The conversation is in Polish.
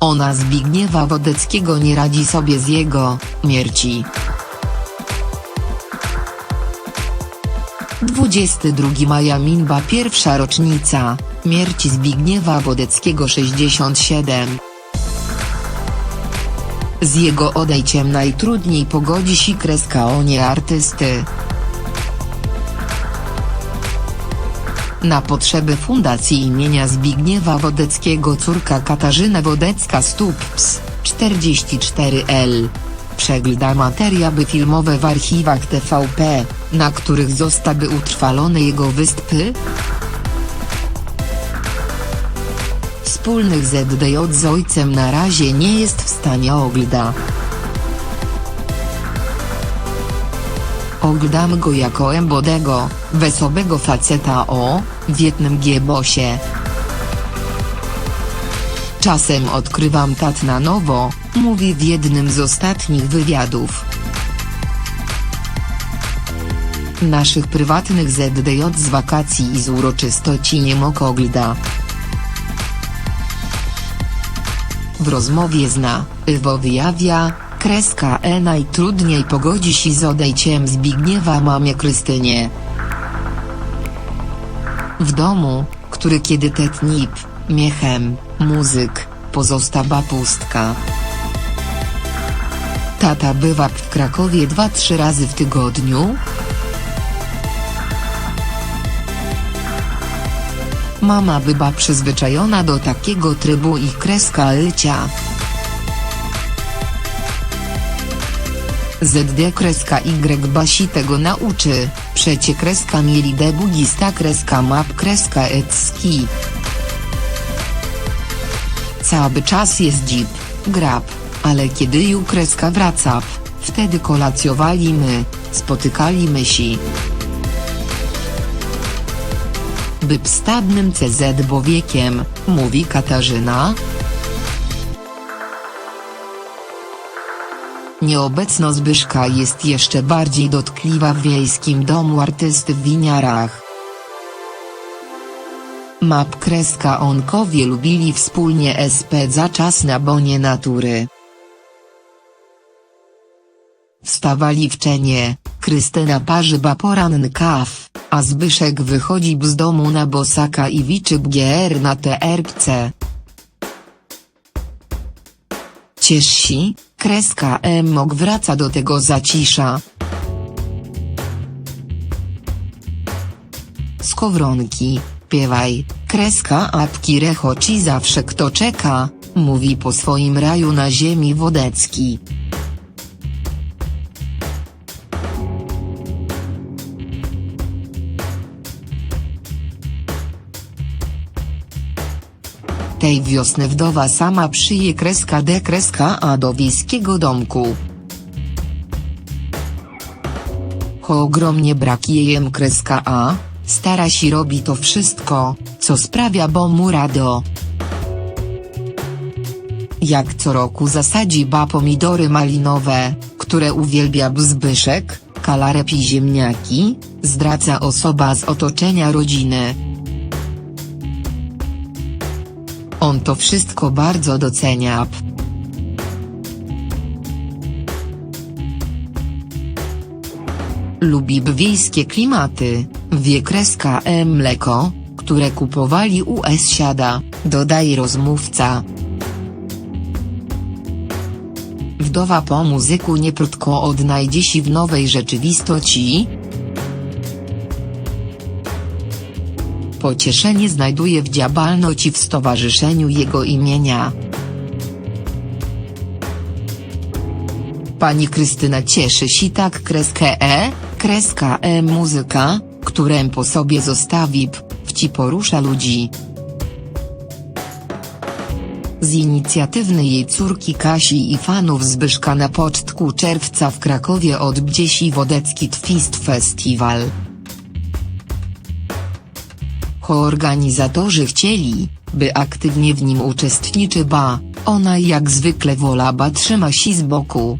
Ona Zbigniewa Wodeckiego nie radzi sobie z jego mierci. 22 maja minba pierwsza rocznica mierci Zbigniewa Wodeckiego 67. Z jego odejściem najtrudniej pogodzi się kreska o nie artysty. Na potrzeby fundacji imienia Zbigniewa Wodeckiego córka Katarzyna Wodecka Stups, 44L. Przegląda materiały filmowe w archiwach TVP, na których zostały utrwalone jego występy. Wspólnych ZDJ z ojcem na razie nie jest w stanie ogląda. Oglądam go jako embodego, wesołego faceta o, w jednym giebosie. Czasem odkrywam tat na nowo, mówi w jednym z ostatnich wywiadów. Naszych prywatnych ZDJ z wakacji i z uroczystości nie W rozmowie zna, Iwo wyjawia, kreska E najtrudniej pogodzi się z odejściem Zbigniewa mamie Krystynie. W domu, który kiedy tetnip, miechem, muzyk, pozostała pustka. Tata bywa w Krakowie 2-3 razy w tygodniu? Mama bywa przyzwyczajona do takiego trybu i kreska lycia. ZD kreska Y Basi tego nauczy, przecie kreska mieli debugista kreska map kreska ecki. Cały czas jest dzip, grab, ale kiedy ju kreska wraca, wtedy kolacjowali spotykali się. By wstadnym CZ bo wiekiem, mówi Katarzyna. Nieobecność Zbyszka jest jeszcze bardziej dotkliwa w wiejskim domu artysty w Winiarach. Map kreska onkowie lubili wspólnie spędza czas na bonie natury. Wstawali w czenie, Krystyna parzyba poranny kaw, a Zbyszek wychodzi z domu na bosaka i wiczy GR na TRC. Ciesz się, kreska Emok wraca do tego zacisza. Skowronki, piewaj, kreska apki rechoci zawsze kto czeka, mówi po swoim raju na ziemi Wodecki. Tej wiosny wdowa sama przyje kreska D kreska A do wiejskiego domku. Cho ogromnie brak jejem kreska A, stara się robi to wszystko, co sprawia bo mu rado. Jak co roku zasadzi ba pomidory malinowe, które uwielbia Zbyszek, kalarep i ziemniaki, zdradza osoba z otoczenia rodziny. On to wszystko bardzo docenia. Lubi wiejskie klimaty, wie kreska e mleko, które kupowali u siada, dodaje rozmówca. Wdowa po muzyku nieprędko odnajdzie się w nowej rzeczywistości, Pocieszenie znajduje w działalności w stowarzyszeniu jego imienia. Pani Krystyna cieszy się tak kreskę E, kreska E muzyka, którą po sobie zostawi wci porusza ludzi. Z inicjatywy jej córki Kasi i fanów Zbyszka na początku czerwca w Krakowie odbdzie się Wodecki Twist Festival. Organizatorzy chcieli, by aktywnie w nim uczestniczy ba, ona jak zwykle wola ba trzyma się z boku.